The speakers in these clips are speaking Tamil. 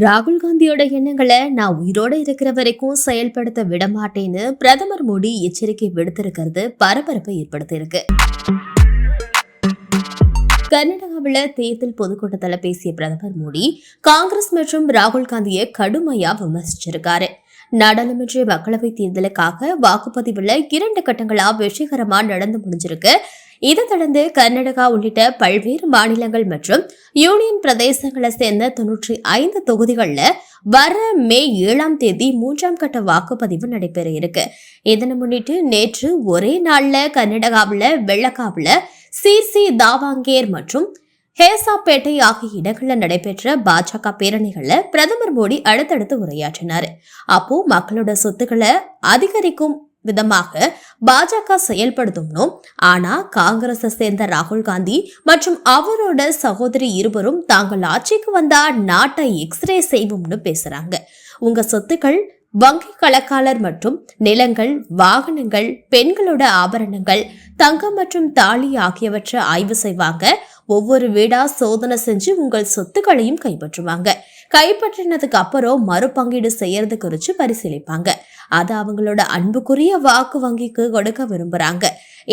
ராகுல் காந்தியோட எண்ணங்களை நான் உயிரோட இருக்கிற வரைக்கும் செயல்படுத்த விடமாட்டேன்னு பிரதமர் மோடி எச்சரிக்கை விடுத்திருக்கிறது பரபரப்பை ஏற்படுத்தியிருக்கு. கர்நாடகாவில் தேர்தல் பொதுக்கூட்டத்தில் பேசிய பிரதமர் மோடி காங்கிரஸ் மற்றும் ராகுல் காந்தியை கடுமையா விமர்சிச்சிருக்காரு. நாடாளுமன்ற மக்களவைத் தேர்தலுக்காக வாக்குப்பதிவுல இரண்டு கட்டங்களா வெற்றிகரமா நடந்து முடிஞ்சிருக்கு. இதை தொடர்ந்து கர்நாடகா உள்ளிட்ட பல்வேறு மாநிலங்கள் மற்றும் யூனியன் பிரதேசங்களை சேர்ந்த தொன்னூற்றி ஐந்து தொகுதிகளில் வர மே ஏழாம் தேதி மூன்றாம் கட்ட வாக்குப்பதிவு நடைபெற இருக்கு. இதனை முன்னிட்டு நேற்று ஒரே நாளில் கர்நாடகாவில் வெள்ளக்காவில் சீர்சி தாவாங்கேர் மற்றும் ஹேசாப்பேட்டை ஆகிய இடங்களில் நடைபெற்ற பாஜக பேரணிகளில் பிரதமர் மோடி அடுத்தடுத்து உரையாற்றினார். அப்போ மக்களோட சொத்துக்களை அதிகரிக்கும் விதமாக பாஜக செயல்படுத்தும்னோ ஆனா காங்கிரஸை சேர்ந்த ராகுல் காந்தி மற்றும் அவரோட சகோதரி இருவரும் தாங்கள் ஆட்சிக்கு வந்தா நாட்டை எக்ஸ்ரே செய்வோம்னு பேசுறாங்க. உங்க சொத்துக்கள் வங்கி கணக்காளர் மற்றும் நிலங்கள் வாகனங்கள் பெண்களோட ஆபரணங்கள் தங்கம் மற்றும் தாலி ஆகியவற்றை ஆய்வு செய்வாங்க. ஒவ்வொரு வீடா சோதனை செஞ்சு உங்கள் சொத்துக்களையும் கைப்பற்றுவாங்க. கைப்பற்றினதுக்கு அப்புறம் மறுபங்கீடு செய்யறது குறித்து பரிசீலிப்பாங்க. அது அவங்களோட அன்புக்குரிய வாக்கு வங்கிக்கு கொடுக்க விரும்புறாங்க.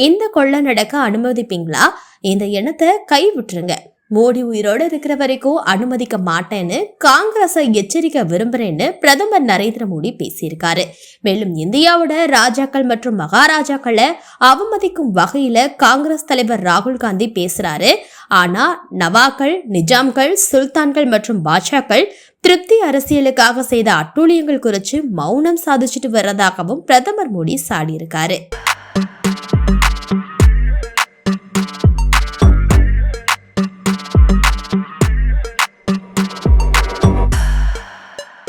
இந்த கொள்ள நடக்க அனுமதிப்பீங்களா? இந்த எண்ணத்தை கை விட்டுருங்க மோடி உயிரோடு இருக்கிற வரைக்கும் அனுமதிக்க மாட்டேன்னு காங்கிரஸை எச்சரிக்க விரும்புறேன்னு பிரதமர் நரேந்திர மோடி பேசியிருக்காரு. மேலும் இந்தியாவோட ராஜாக்கள் மற்றும் மகாராஜாக்களை அவமதிக்கும் வகையில காங்கிரஸ் தலைவர் ராகுல் காந்தி பேசுறாரு. ஆனா நவாக்கள் நிஜாம்கள் சுல்தான்கள் மற்றும் பாட்ஷாக்கள் திருப்தி அரசியலுக்காக செய்த அட்டூழியங்கள் குறித்து மௌனம் சாதிச்சுட்டு வர்றதாகவும் பிரதமர் மோடி சாடியிருக்காரு.